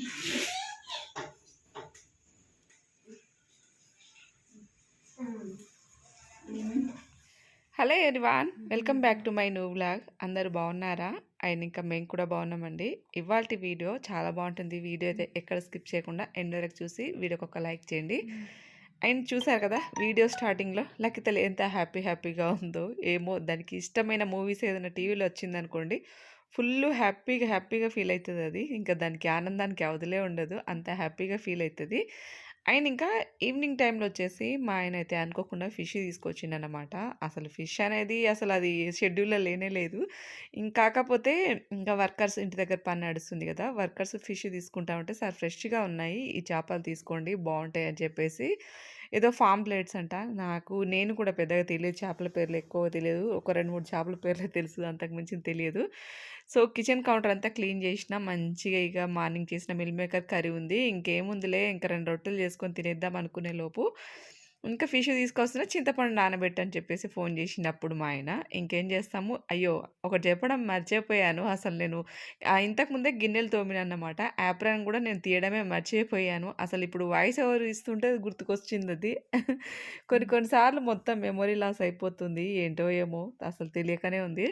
Hello everyone welcome back to my new blog అందరూ బాగున్నారా? And ఇంకా మేము కూడా బాగున్నామండి. ఇవాళ వీడియో చాలా బాగుంటుంది. వీడియో అయితే ఎక్కడ స్కిప్ చేయకుండా ఎండ్ వరకు చూసి వీడియోకి ఒక లైక్ చేయండి. అండ్ చూసారు కదా వీడియో స్టార్టింగ్లో లక్కితలు ఎంత హ్యాపీ హ్యాపీగా ఉందో ఏమో దానికి ఇష్టమైన మూవీస్ ఏదైనా టీవీలో వచ్చిందనుకోండి ఫుల్ హ్యాపీగా హ్యాపీగా ఫీల్ అవుతుంది అది. ఇంకా దానికి ఆనందానికి అవధులే ఉండదు. అంత హ్యాపీగా ఫీల్ అవుతుంది అండ్ ఇంకా ఈవినింగ్ టైంలో వచ్చేసి మా ఆయన అయితే అనుకోకుండా ఫిష్ తీసుకొచ్చిండనమాట అసలు ఫిష్ అనేది అసలు అది షెడ్యూల్లో లేనే లేదు. కాకపోతే ఇంకా వర్కర్స్ ఇంటి దగ్గర పని నడుస్తుంది కదా వర్కర్స్ ఫిష్ తీసుకుంటా ఉంటే సార్ ఫ్రెష్గా ఉన్నాయి. ఈ చేపలు తీసుకోండి బాగుంటాయి అని చెప్పేసి ఏదో ఫామ్ ప్లేట్స్ అంట. నాకు నేను కూడా పెద్దగా తెలియదు. చేపల పేర్లు ఎక్కువ తెలియదు. ఒక రెండు మూడు చేపల పేర్లే తెలుసు. అంతకు మించి తెలియదు. సో కిచెన్ కౌంటర్ అంతా క్లీన్ చేసిన మంచిగా ఇక మార్నింగ్ చేసిన మిల్ మేకర్ కర్రీ ఉంది. ఇంకేముందిలే ఇంకా రెండు రొట్టెలు చేసుకొని తినేద్దాం అనుకునే లోపు. ఇంకా ఫిష్ తీసుకొస్తున్నా చింతపండు నానబెట్టని చెప్పేసి ఫోన్ చేసినప్పుడు మా ఆయన. ఇంకేం చేస్తాము? అయ్యో ఒకటి చెప్పడం మర్చిపోయాను అసలు నేను. ఇంతకుముందే గిన్నెలు తోమినన్నమాట. యాప్రాన్ కూడా నేను తీయడమే మర్చిపోయాను. అసలు ఇప్పుడు వాయిస్ ఎవరు ఇస్తుంటే గుర్తుకొచ్చింది అది. కొన్ని కొన్నిసార్లు మొత్తం మెమొరీ లాస్ అయిపోతుంది. ఏంటో ఏమో అసలు తెలియకనే ఉంది.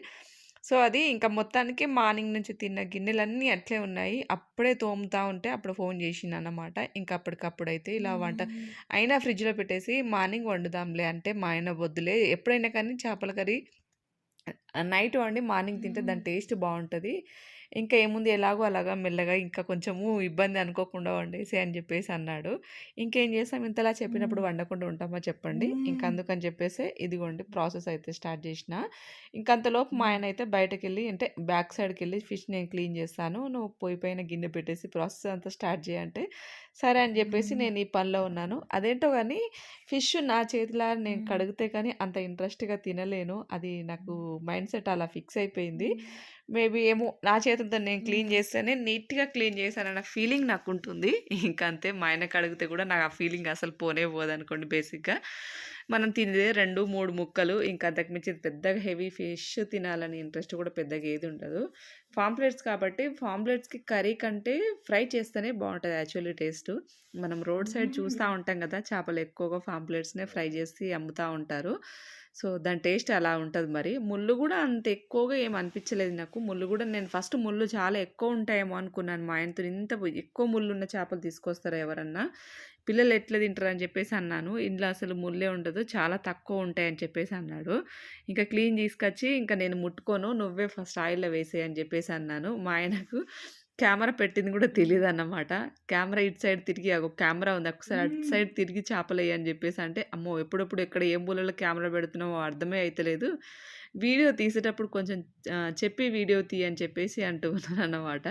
సో అది ఇంకా మొత్తానికి మార్నింగ్ నుంచి తిన్న గిన్నెలన్నీ అట్లే ఉన్నాయి. అప్పుడే తోముతా ఉంటే అప్పుడు ఫోన్ అన్నమాట ఇంకా అప్పటికప్పుడైతే ఇలా వంట అయినా ఫ్రిడ్జ్లో పెట్టేసి మార్నింగ్ వండుదాంలే అంటే మా ఆయన వద్దులే. ఎప్పుడైనా కానీ చేపల కర్రీ నైట్ వండి మార్నింగ్ తింటే దాని టేస్ట్ బాగుంటుంది. ఇంకా ఏముంది ఎలాగో అలాగా మెల్లగా ఇంకా కొంచెము ఇబ్బంది అనుకోకుండా వండేసి అని చెప్పేసి అన్నాడు. ఇంకేం చేస్తాం ఇంతలా చెప్పినప్పుడు వండకుండా ఉంటామా చెప్పండి. ఇంకా అందుకని చెప్పేసి ఇదిగోండి ప్రాసెస్ అయితే స్టార్ట్ చేసిన. ఇంకా అంతలోపు మా ఆయన అయితే బయటకు వెళ్ళి అంటే బ్యాక్ సైడ్కి వెళ్ళి ఫిష్ నేను క్లీన్ చేస్తాను. నువ్వు పోయి పైన గిన్నె పెట్టేసి ప్రాసెస్ అంతా స్టార్ట్ చేయంటే సరే అని చెప్పేసి నేను ఈ పనిలో ఉన్నాను. అదేంటో కానీ ఫిష్ నా చేతిలో నేను కడిగితే కానీ అంత ఇంట్రెస్ట్గా తినలేను. అది నాకు మైండ్ సెట్ అలా ఫిక్స్ అయిపోయింది. మేబీ ఏమో నా చేతులతో నేను క్లీన్ చేస్తేనే నీట్గా క్లీన్ చేశానన్న ఫీలింగ్ నాకు ఉంటుంది ఇంకా అంతే మా ఆయనకు అడిగితే కూడా నాకు ఆ ఫీలింగ్ అసలు పోనే పోదనుకోండి బేసిక్గా. మనం తినేదే రెండు మూడు ముక్కలు ఇంకా అంతకుమించి పెద్దగా హెవీ ఫిష్ తినాలని ఇంట్రెస్ట్ కూడా పెద్దగా ఏది ఉండదు. ఫాంప్లెట్స్ కాబట్టి ఫాంప్లెట్స్కి కర్రీ కంటే ఫ్రై చేస్తేనే బాగుంటుంది యాక్చువల్లీ టేస్ట్. మనం రోడ్ సైడ్ చూస్తూ ఉంటాం కదా చేపలు ఎక్కువగా ఫాంప్లెట్స్నే ఫ్రై చేసి అమ్ముతూ ఉంటారు. సో దాని టేస్ట్ అలా ఉంటుంది మరి. ముళ్ళు కూడా అంత ఎక్కువగా ఏం అనిపించలేదు నాకు. ముళ్ళు కూడా నేను ఫస్ట్ ముళ్ళు చాలా ఎక్కువ ఉంటాయేమో అనుకున్నాను. మా ఆయనతో ఇంత ఎక్కువ ముళ్ళు ఉన్న చేపలు తీసుకొస్తారా ఎవరన్నా? పిల్లలు ఎట్లా తింటారు అని చెప్పేసి అన్నాను. ఇంట్లో అసలు ముళ్ళే ఉండదు. చాలా తక్కువ ఉంటాయని చెప్పేసి అన్నాడు. ఇంకా క్లీన్ తీసుకొచ్చి ఇంకా నేను ముట్టుకోను. నువ్వే ఫస్ట్ ఆయిల్లో వేసేయని చెప్పేసి అన్నాను. మా ఆయనకు కెమెరా పెట్టింది కూడా తెలియదు అన్నమాట కెమెరా ఇటు సైడ్ తిరిగి ఒక కెమెరా ఉంది ఒకసారి అటు సైడ్ తిరిగి చేపలేయి అని చెప్పేసి అంటే అమ్మో! ఎప్పుడప్పుడు ఎక్కడ ఏం మూలలో కెమెరా పెడుతున్నామో అర్థమే అవుతలేదు వీడియో తీసేటప్పుడు కొంచెం చెప్పి వీడియో తీ అని చెప్పేసి అంటూ ఉన్నాను అన్నమాట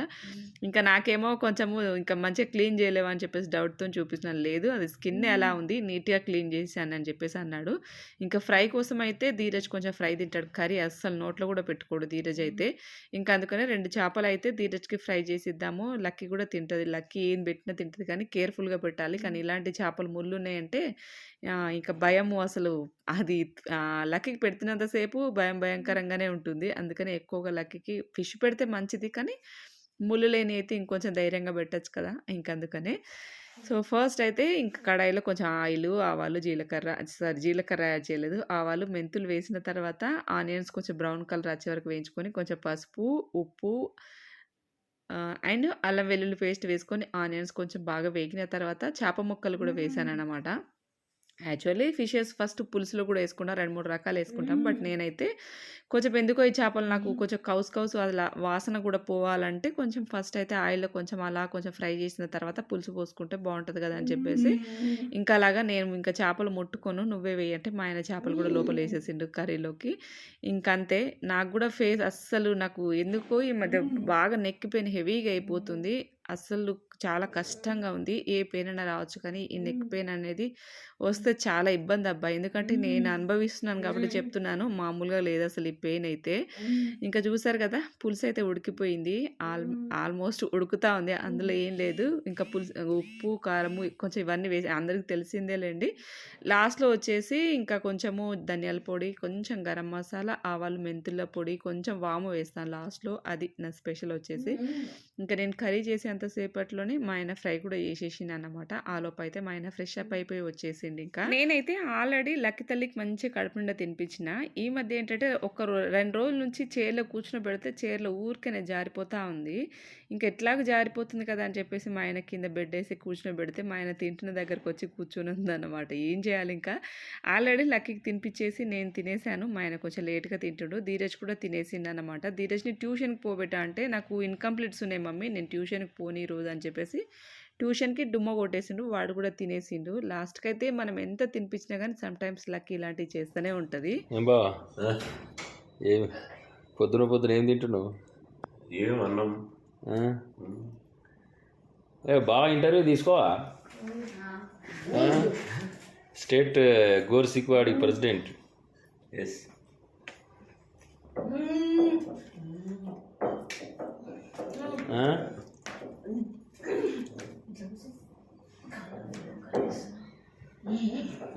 ఇంకా నాకేమో కొంచెము ఇంకా మంచిగా క్లీన్ చేయలేవు అని చెప్పేసి డౌట్తో చూపిస్తున్నాను. లేదు అది స్కిన్ ఎలా ఉంది నీట్గా క్లీన్ చేశాను అని చెప్పేసి అన్నాడు. ఇంకా ఫ్రై కోసం అయితే ధీరజ్ కొంచెం ఫ్రై తింటాడు. కర్రీ అస్సలు నోట్లో కూడా పెట్టుకోడు ధీరజ్ అయితే. ఇంకా అందుకనే రెండు చేపలు అయితే ధీరజ్కి ఫ్రై చేసిద్దాము. లక్కీ కూడా తింటుంది. లక్కీ ఏం పెట్టినా తింటుంది కానీ కేర్ఫుల్గా పెట్టాలి. కానీ ఇలాంటి చేపలు ముళ్ళు ఉన్నాయంటే ఇంకా భయము అసలు అది లక్కీకి పెడుతున్నంతసేపు భయం భయంకరంగానే ఉంటుంది. అందుకని ఎక్కువగా లక్కీకి ఫిష్ పెడితే మంచిది. కానీ ముళ్ళు లేని అయితే ఇంకొంచెం ధైర్యంగా పెట్టచ్చు కదా! ఇంకందుకనే సో ఫస్ట్ అయితే ఇంకా కడాయిలో కొంచెం ఆయిల్ ఆవాలు జీలకర్ర సారీ జీలకర్ర యాడ్ చేయలేదు. ఆవాలు మెంతులు వేసిన తర్వాత ఆనియన్స్ కొంచెం బ్రౌన్ కలర్ వచ్చే వరకు వేయించుకొని కొంచెం పసుపు ఉప్పు అండ్ అల్లం వెల్లుల్లి పేస్ట్ వేసుకొని ఆనియన్స్ కొంచెం బాగా వేగిన తర్వాత చేప ముక్కలు కూడా వేసాను అనమాట యాక్చువల్లీ ఫిషెస్ ఫస్ట్ పులుసులో కూడా వేసుకున్నా రెండు మూడు రకాలు వేసుకుంటాం. బట్ నేనైతే కొంచెం ఎందుకో ఈ చేపలు నాకు కొంచెం కౌసు కౌసు అలా వాసన కూడా పోవాలంటే కొంచెం ఫస్ట్ అయితే ఆయిల్లో కొంచెం అలా కొంచెం ఫ్రై చేసిన తర్వాత పులుసు పోసుకుంటే బాగుంటుంది కదా అని చెప్పేసి ఇంకా అలాగా నేను ఇంకా చేపలు ముట్టుకోను. నువ్వే వేయంటే మా ఆయన చేపలు కూడా లోపల వేసేసిండు కర్రీలోకి. ఇంకంతే. నాకు కూడా ఫేస్ అస్సలు నాకు ఎందుకో ఈ మధ్య బాగా నెక్కిపోయిన హెవీగా అయిపోతుంది. అస్సలు చాలా కష్టంగా ఉంది. ఏ పెయిన్ అయినా రావచ్చు కానీ ఈ నెక్ పెయిన్ అనేది వస్తే చాలా ఇబ్బంది అబ్బా. ఎందుకంటే నేను అనుభవిస్తున్నాను కాబట్టి చెప్తున్నాను. మామూలుగా లేదు అసలు ఈ పెయిన్ అయితే. ఇంకా చూసారు కదా పులుసు అయితే ఉడికిపోయింది. ఆల్ ఆల్మోస్ట్ ఉడుకుతా ఉంది. అందులో ఏం లేదు. ఇంకా పులుసు ఉప్పు కారము కొంచెం ఇవన్నీ వేసి అందరికి తెలిసిందేలేండి. లాస్ట్లో వచ్చేసి ఇంకా కొంచెము ధనియాల పొడి కొంచెం గరం మసాలా ఆవాలు మెంతుల పొడి కొంచెం వాము వేస్తాను లాస్ట్లో. అది నా స్పెషల్ వచ్చేసి. ఇంకా నేను కర్రీ చేసేంతసేపట్లోనే మా ఆయన ఫ్రై కూడా చేసేసిండు అనమాట ఆలోపు అయితే మా ఆయన ఫ్రెష్ అప్ అయిపోయి వచ్చేసిండు ఇంకా. నేనైతే ఆల్రెడీ లక్కి తల్లికి మంచి కడుపు నిండా తినిపించిన. ఈ మధ్య ఏంటంటే ఒక రో- రెండు రోజుల నుంచి చైర్లో కూర్చుని పెడితే చైర్లో ఊరికనే జారిపోతా ఉంది. ఇంకా ఎట్లాగో జారిపోతుంది కదా అని చెప్పేసి మా ఆయన కింద బెడ్ వేసి కూర్చుని పెడితే మా ఆయన తింటున్న దగ్గరకు వచ్చి కూర్చుని ఉందన్నమాట. ఏం చేయాలి ఇంకా? ఆల్రెడీ లక్కీకి తినిపించేసి నేను తినేసాను. మా ఆయన కొంచెం లేట్గా తింటుడు. ధీరజ్ కూడా తినేసిండు అనమాట ధీరజ్ని ట్యూషన్కి పోబెట్టా అంటే నాకు ఇన్కంప్లీట్స్ ఉన్నాయి మమ్మీ. నేను ట్యూషన్కి పోనీ రోజు అని చెప్పేసి ట్యూషన్కి డుమ్మ కొట్టేసిండు. వాడు కూడా తినేసిండు. లాస్ట్కి అయితే మనం ఎంత తినిపించినా కానీ సమ్ టైమ్స్ లక్కీ ఇలాంటివి చేస్తూనే ఉంటుంది. ఏం బావా? ఏం? పొద్దున పొద్దున ఏం తింటున్నావు? ఏం అన్నం. రేపు బాగా interview తీసుకోవా? State Gor Sikwadi president. Yes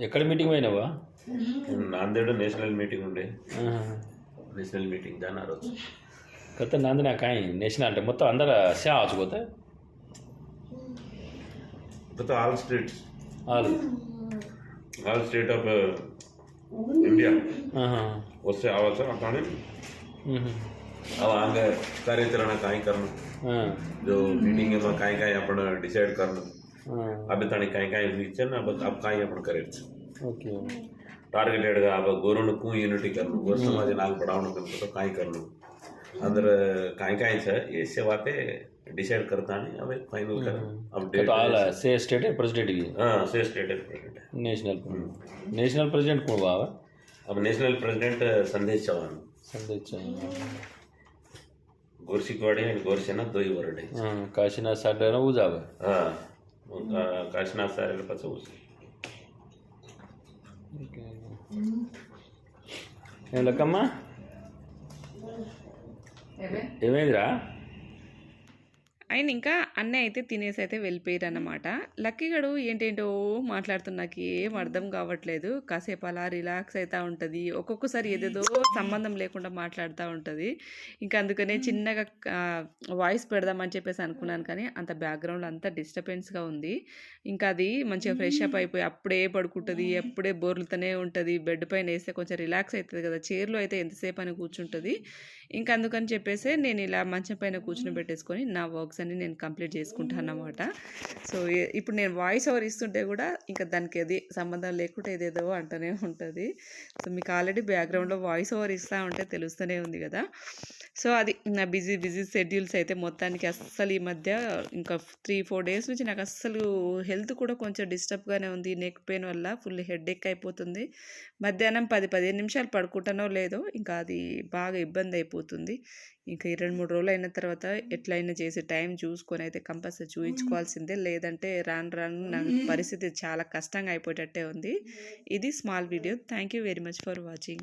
ఎక్కడ మీటింగ్ పోయినావా? నాందేడు నేషనల్ మీటింగ్ ఉండే. నేషనల్ మీటింగ్ దాని ఆ రోజు. कृत नंदना का नेशनल ಕತೆ ನಂದಿನ ಕಾಯಿ ನ್ಯಾಷನಾಲಿಟಿ ಮೊತ್ತ ಅಂದ್ರೆ आल स्टेट ಮತ್ತೆ all states all all state of India ಒಸ್ಸೆ ಆವಾಸ ಕಾಣೆ अब आगे कार्याचरण काय करना। जो मीटिंग में काय काय अपन डिसाइड करना। अभी ताने काय काय विचार ना बस अब काय अपन करे ओके टारगेटेड अब गोरन कु यूनिटी करना गोर समाज नाल बढ़ावना करना तो काय करना। ಅಂದ್ರೆ काय काय ये सेवा पे डिसाइड करता नहीं अब एक फाइनल करताना હવે तो आला से स्टेट है प्रेसिडेंट भी હા से स्टेट है नेशनल नेशनल प्रेसिडेंट कौन આવે अब नेशनल प्रेसिडेंट uh, संदेश चौहान। संदेश चौहान। गोरसिकवाडी आणि गोरसेना दोही वरडे काशीनाथ साडे नऊ जावं हाँ काशीनाथ साडे पाच ऊस लकम्मा ఏమైందిరా? ఆయన ఇంకా? అన్నయ్య అయితే తినేసి అయితే వెళ్ళిపోయారు అనమాట లక్కీగడు ఏంటేంటో మాట్లాడుతున్న నాకు ఏం అర్థం కావట్లేదు. కాసేపు అలా రిలాక్స్ అవుతూ ఉంటుంది. ఒక్కొక్కసారి ఏదేదో సంబంధం లేకుండా మాట్లాడుతూ ఉంటుంది. ఇంకా అందుకనే చిన్నగా వాయిస్ పెడదామని చెప్పేసి అనుకున్నాను కానీ అంత బ్యాక్గ్రౌండ్ అంతా డిస్టర్బెన్స్గా ఉంది. ఇంకా అది మంచిగా ఫ్రెష్ అప్ అయిపోయి అప్పుడే పడుకుంటుంది ఎప్పుడే బోర్లుతూనే ఉంటుంది. బెడ్ పైన వేస్తే కొంచెం రిలాక్స్ అవుతుంది కదా. చైర్లో అయితే ఎంతసేపు అని కూర్చుంటుంది. ఇంకా అందుకని చెప్పేసి నేను ఇలా మంచం పైన కూర్చుని పెట్టేసుకొని నా వర్క్స్ అన్ని నేను కంప్లీట్ చేసుకుంటాను అన్నమాట సో ఇప్పుడు నేను వాయిస్ ఓవర్ ఇస్తుంటే కూడా ఇంకా దానికి అది సంబంధం లేకుండా ఏదేదో అంటూనే ఉంటుంది. సో మీకు ఆల్రెడీ బ్యాక్గ్రౌండ్లో వాయిస్ ఓవర్ ఇస్తూ ఉంటే తెలుస్తూనే ఉంది కదా. సో అది నా బిజీ బిజీ షెడ్యూల్స్ అయితే మొత్తానికి అస్సలు ఈ మధ్య ఇంకా త్రీ ఫోర్ డేస్ నుంచి నాకు అస్సలు హెల్త్ కూడా కొంచెం డిస్టర్బ్గానే ఉంది. నెక్ పెయిన్ వల్ల ఫుల్ హెడ్ ఎక్ అయిపోతుంది. మధ్యాహ్నం పది పదిహేను నిమిషాలు పడుకుంటానో లేదో ఇంకా అది బాగా ఇబ్బంది అయిపోతుంది. ఇంకా ఈ రెండు మూడు రోజులు అయిన తర్వాత ఎట్లయినా చేసి టైం చూసుకొని అయితే కంపల్సరీ చూయించుకోవాల్సిందే. లేదంటే రాను రాను నా పరిస్థితి చాలా కష్టంగా అయిపోయేటట్టే ఉంది. ఇది small video. Thank you very much for watching.